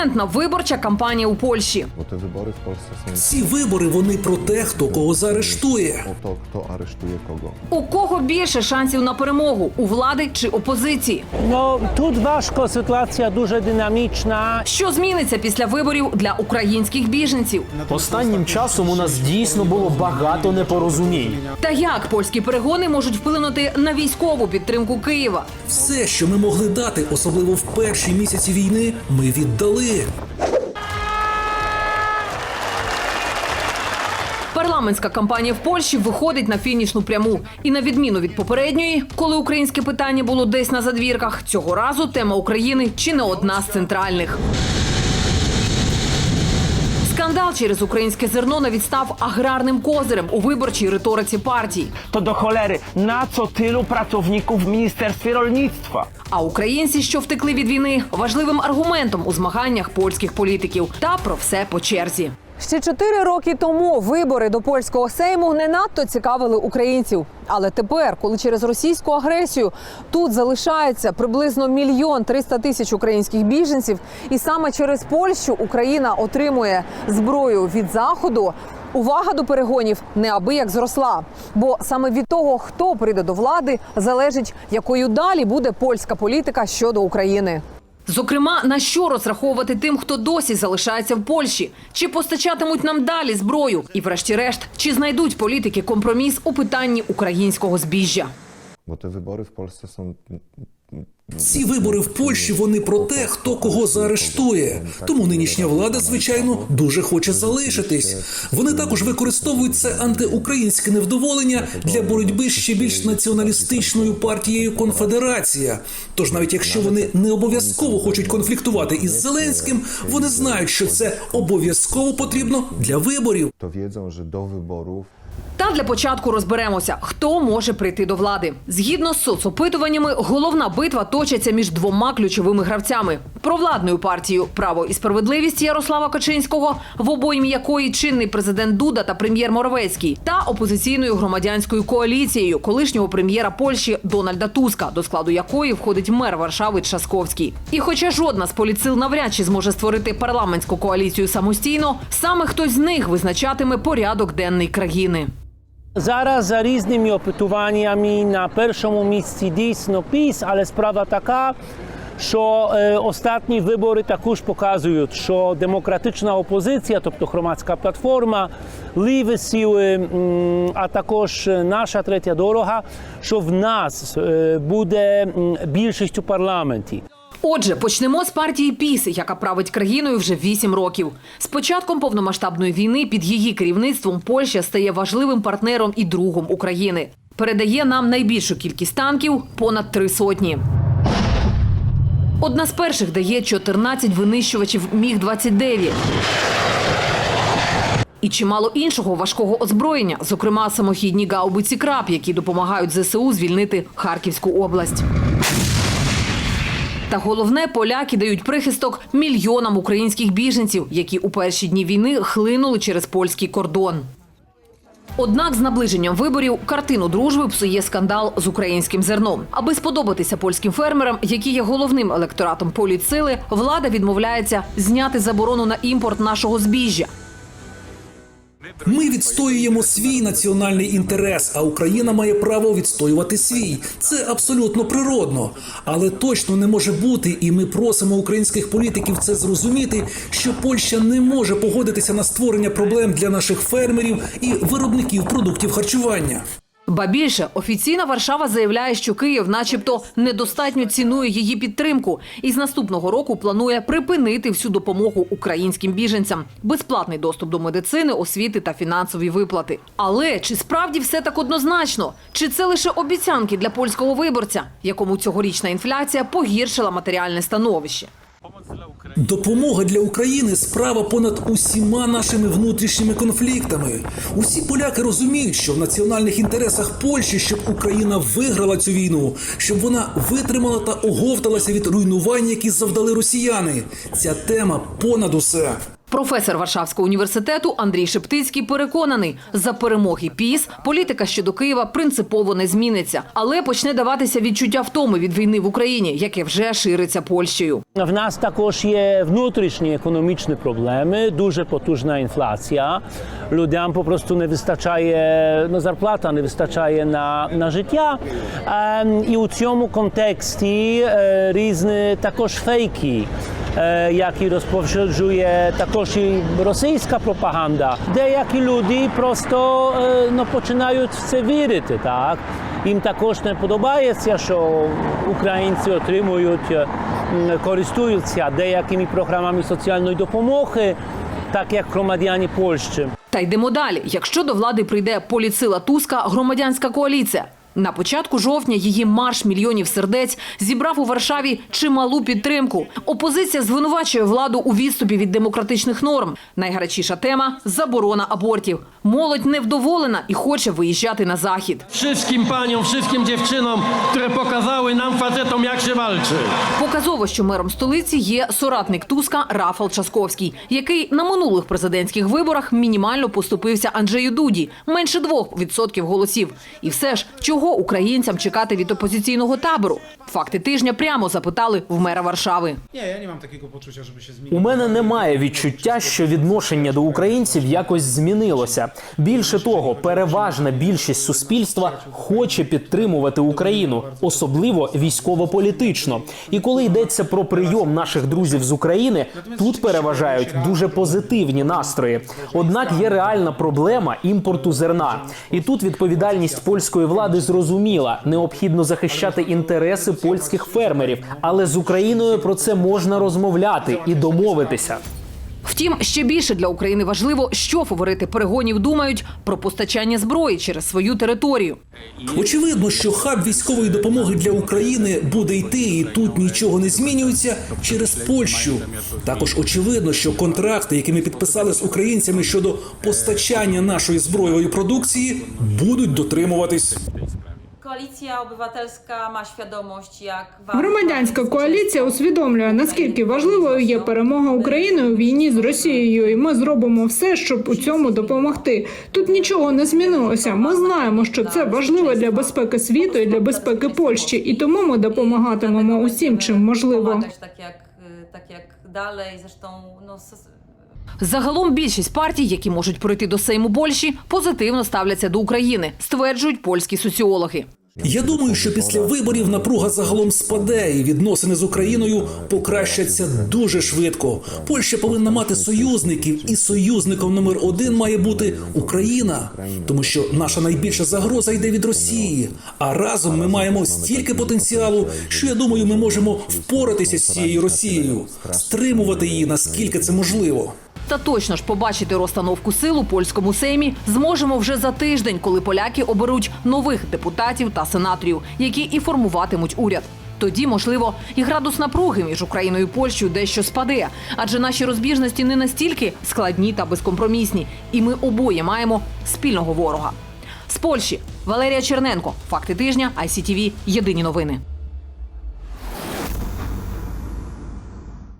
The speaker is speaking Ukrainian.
турбулентна виборча кампанія у Польщі. Ці вибори вони про те, хто кого заарештує. to, kto aresztuje. У кого більше шансів на перемогу у влади чи опозиції? No, тут важко, ситуація дуже динамічна. Що зміниться після виборів для українських біженців? Останнім часом у нас дійсно було багато непорозумінь. Та як польські перегони можуть вплинути на військову підтримку Києва? Все, що ми могли дати, особливо в перші місяці війни, ми віддали. Парламентська кампанія в Польщі виходить на фінішну пряму. І на відміну від попередньої, коли українське питання було десь на задвірках, цього разу тема України чи не одна з центральних. Скандал через українське зерно навіть став аграрним козирем у виборчій риториці партій. То до холери на цо tylu працівників в міністерстві рольництва. А українці, що втекли від війни, важливим аргументом у змаганнях польських політиків. Та про все по черзі. Ще чотири роки тому вибори до польського сейму не надто цікавили українців. Але тепер, коли через російську агресію тут залишається приблизно мільйон триста тисяч українських біженців, і саме через Польщу Україна отримує зброю від заходу. Увага до перегонів неабияк зросла, бо саме від того, хто прийде до влади, залежить, якою далі буде польська політика щодо України. Зокрема, на що розраховувати тим, хто досі залишається в Польщі, чи постачатимуть нам далі зброю, і, врешті-решт, чи знайдуть політики компроміс у питанні українського збіжжя. Бо te вибори в są Ці вибори в Польщі вони про те, хто кого заарештує. Тому нинішня влада, звичайно, дуже хоче залишитись. Вони також використовують це антиукраїнське невдоволення для боротьби з ще більш націоналістичною партією Конфедерація. Тож, навіть якщо вони не обов'язково хочуть конфліктувати із Зеленським, вони знають, що це обов'язково потрібно для виборів. to wiedzą, że do wyborów Та для початку розберемося, хто може прийти до влади. Згідно з соцопитуваннями, головна битва точиться між двома ключовими гравцями: провладною партією Право і справедливість Ярослава Качинського, в обоймі якої чинний президент Дуда та прем'єр Моровецький, та опозиційною громадянською коаліцією колишнього прем'єра Польщі Дональда Туска, до складу якої входить мер Варшави Часкowski. І хоча жодна з політсил навряд чи зможе створити парламентську коаліцію самостійно, саме хтось з них визначатиме порядок денний країни. Зараз за різними опитуваннями на першому місці дійсно ПІС, але справа така, що останні вибори також показують, що демократична опозиція, тобто громадська платформа, ліві сили, а також наша третя дорога, що в нас буде більшість у парламенті. Отже, почнемо з партії ПІС, яка править країною вже вісім років. З початком повномасштабної війни під її керівництвом Польща стає важливим партнером і другом України. Передає нам найбільшу кількість танків понад три сотні. Одна з перших дає 14 винищувачів Міг 29 і чимало іншого важкого озброєння, зокрема самохідні гаубиці краб, які допомагають ЗСУ звільнити Харківську область. Та головне, поляки дають прихисток мільйонам українських біженців, які у перші дні війни хлинули через польський кордон. Однак з наближенням виборів картину дружби псує скандал з українським зерном. Аби сподобатися польським фермерам, які є головним електоратом політсили, влада відмовляється зняти заборону на імпорт нашого збіжжя. Ми відстоюємо свій національний інтерес, а Україна має право відстоювати свій. Це абсолютно природно, але точно не може бути, і ми просимо українських політиків це зрозуміти, що Польща не може погодитися на створення проблем для наших фермерів і виробників продуктів харчування. Ба більше офіційна Варшава заявляє, що Київ, начебто, недостатньо цінує її підтримку, і з наступного року планує припинити всю допомогу українським біженцям, безплатний доступ до медицини, освіти та фінансові виплати. Але чи справді все так однозначно? Чи це лише обіцянки для польського виборця, якому цьогорічна інфляція погіршила матеріальне становище? Допомога для України справа понад усіма нашими внутрішніми конфліктами. Усі поляки розуміють, що в національних інтересах Польщі, щоб Україна виграла цю війну, щоб вона витримала та оговталася від руйнувань, які завдали росіяни. Ця тема понад усе. Професор Варшавського університету Андрій Шептицький переконаний, за перемоги ПІС політика щодо Києва принципово не зміниться, але почне даватися відчуття втоми від війни в Україні, яке вже шириться Польщею. В нас також є внутрішні економічні проблеми, дуже потужна інфляція. Людям по просто не вистачає ну, зарплата, не вистачає на, на життя. Ем, і у цьому контексті е, різні також фейки. Е, Які розповсюджує також і російська пропаганда. Деякі люди просто е, ну, починають в це вірити. Так? Їм також не подобається, що українці отримують, е, користуються деякими програмами соціальної допомоги, так як громадяни Польщі. Та йдемо далі. Якщо до влади прийде поліцила Туска, громадянська коаліція. На початку жовтня її марш мільйонів сердець зібрав у Варшаві чималу підтримку. Опозиція звинувачує владу у відступі від демократичних норм. Найгарячіша тема заборона абортів. Молодь невдоволена і хоче виїжджати на захід. Wszystkim paniom, wszystkim dziewczynom, które pokazały nam facetom, jak się walczy. Показово, що мером столиці є соратник Туска Рафал Часковський, який на минулих президентських виборах мінімально поступився Анджею Дуді менше 2% голосів. І все ж, чого українцям чекати від опозиційного табору? Факти тижня прямо запитали в мера Варшави. У мене немає відчуття, що відношення до українців якось змінилося. Більше того, переважна більшість суспільства хоче підтримувати Україну, особливо військово-політично. І коли йдеться про прийом наших друзів з України, тут переважають дуже позитивні настрої. Однак є реальна проблема імпорту зерна. І тут відповідальність польської влади зрозуміла: необхідно захищати інтереси польських фермерів, але з Україною про це можна розмовляти і домовитися. Втім, ще більше для України важливо, що фаворити перегонів думають про постачання зброї через свою територію. Очевидно, що хаб військової допомоги для України буде йти, і тут нічого не змінюється через Польщу. Також очевидно, що контракти, які ми підписали з українцями щодо постачання нашої збройової продукції, будуть дотримуватись. Koalicja Obywatelska ma świadomość, ważna Громадянська коаліція усвідомлює, наскільки важливою є перемога України у війні з Росією, і ми зробимо все, щоб у цьому допомогти. Тут нічого не змінилося. Ми знаємо, що це важливо для безпеки світу і для безпеки Польщі, і тому ми допомагатимемо усім, чим можливо. Y, tak jak dalej. Zresztą no, s- Загалом більшість партій, які можуть пройти до Сейму Польщі, позитивно ставляться до України, стверджують польські соціологи. Я думаю, що після виборів напруга загалом спаде, і відносини з Україною покращаться дуже швидко. Польща повинна мати союзників, і союзником номер один має бути Україна, тому що наша найбільша загроза йде від Росії. А разом ми маємо стільки потенціалу, що я думаю, ми можемо впоратися з цією Росією, стримувати її наскільки це можливо. Та точно ж побачити розстановку сил у польському сеймі зможемо вже за тиждень, коли поляки оберуть нових депутатів та сенаторів, які і формуватимуть уряд. Тоді, можливо, і градус напруги між Україною і Польщею дещо спаде, адже наші розбіжності не настільки складні та безкомпромісні, і ми обоє маємо спільного ворога. З Польщі Валерія Черненко. Факти тижня. ICTV. Єдині новини.